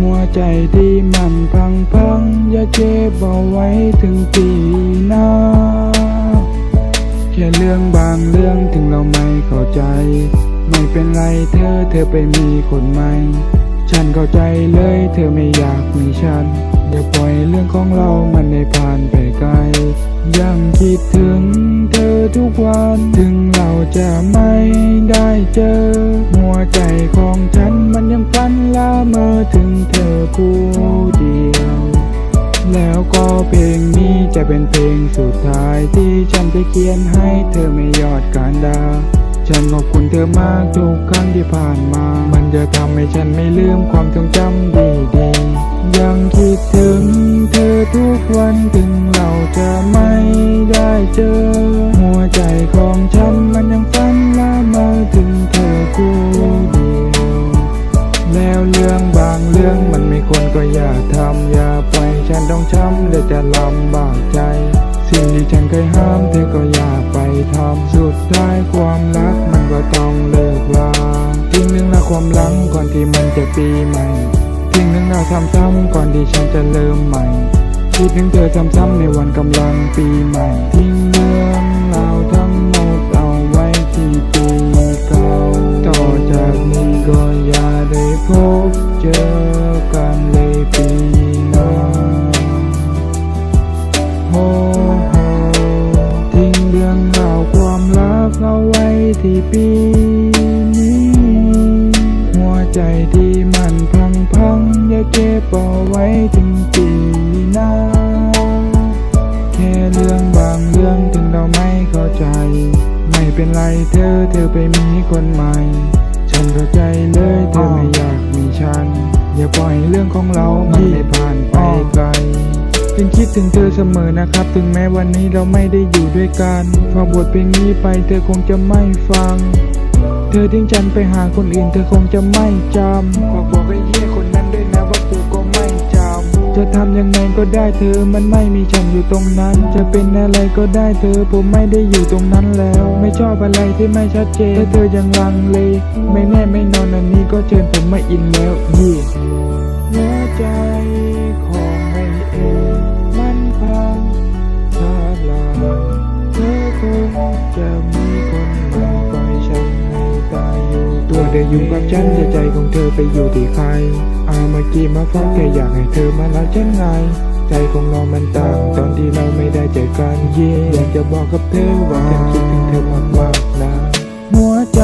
มัวใจที่มันพังพังอย่าเก็บเอาไว้ถึงปีหน้าแค่เรื่องบางเรื่องถึงเราไม่เข้าใจ ไม่เป็นไรเธอเธอไปมีคนใหม่ ฉันเข้าใจเลยเธอไม่อยากมีฉัน อย่าปล่อยเรื่องของเรามันได้ผ่านไปไกล ยังคิดถึงเธอทุกวัน ถึงเราจะไม่ได้เจอ ฝันละเมอถึงเธอผู้เดียว แล้วก็เพลงนี้จะเป็นเพลงสุดท้ายที่ฉันจะเขียนให้เธอไม่ยอดการดา ฉันขอบคุณเธอมากทุกครั้งที่ผ่านมา มันจะทำให้ฉันไม่ลืมความทรงจำดีๆ ยังคิดถึงเธอทุกวันถึงเราจะ จะลำบากใจ สิ่งที่ฉันเคยห้ามเธอก็อย่าไปทำสุดท้ายความรักมันก็ต้องเลิกลาทิ้งเรื่งราความหลังก่อนที่มันจะปีใหม่ทิ้งเรื่องราวซ้ำก่อนที่ฉันจะเริ่มใหม่คิดถึงเธอซ้ำๆในวันกำลังปีใหม่ทิ้งเรื่องราวทั้งหมดเอาไว้ที่ปีเก่าต่อจากนี้ก็อย่าได้พบเจอ ใจที่มันพังพังอย่าเก็บเอาไว้ถึงปีหน้า แค่เรื่องบางเรื่องถึงเราไม่เข้าใจ ไม่เป็นไรเธอเธอไปมีคนใหม่ ฉันเข้าใจเลยเธอไม่อยากมีฉัน อย่าปล่อยเรื่องของเรามันได้ผ่านไปไกลยังคิดถึงเธอเสมอนะครับ ถึงแม้วันนี้เราไม่ได้อยู่ด้วยกันฟังบทเพลงนี้ไปเธอคงจะไม่ฟัง เธอทิ้งฉันไปหาคนอื่นเธอคงจะไม่จำบอกบอกไอ้เหี้ยคนนั้นด้วยนะว่ากูก็ไม่จำจะทำยังไงก็ได้เธอมันไม่มีฉันอยู่ตรงนั้น จะเป็นอะไรก็ได้เธอผมไม่ได้อยู่ตรงนั้นแล้ว ไม่ชอบอะไรที่ไม่ชัดเจนถ้าเธอยังลังเล ไม่แน่ไม่นอนอันนี้ก็เชิญผมไม่อินแล้วยี่หัวใจของไม่เองมันพังทลายเธอคงจะ เธออยู่กับฉันแต่ใจของเธอไปอยู่ที่ใครเอาเมื่อกี้มาฟังแค่อยากให้เธอมารักฉันไง ใจของเรามันต่างตอนที่เราไม่ได้เจอกันเย่อยากจะบอกกับเธอว่าฉันคิดถึงเธอมากมากๆนะหัวใจ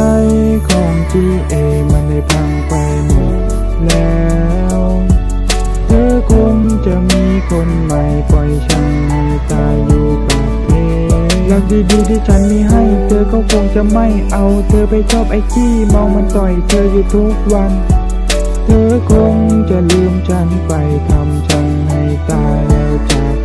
ของ GA มันได้พังไปหมดแล้ว เธอคงจะมีคนใหม่ปล่อยฉัน รักดีๆที่ฉันมีให้ เธอก็คงจะไม่เอา เธอไปชอบไอ้ขี้เมามันต่อยเธออยู่ทุกวัน เธอคงจะลืมฉันไปทำฉันให้ตายแล้วจาก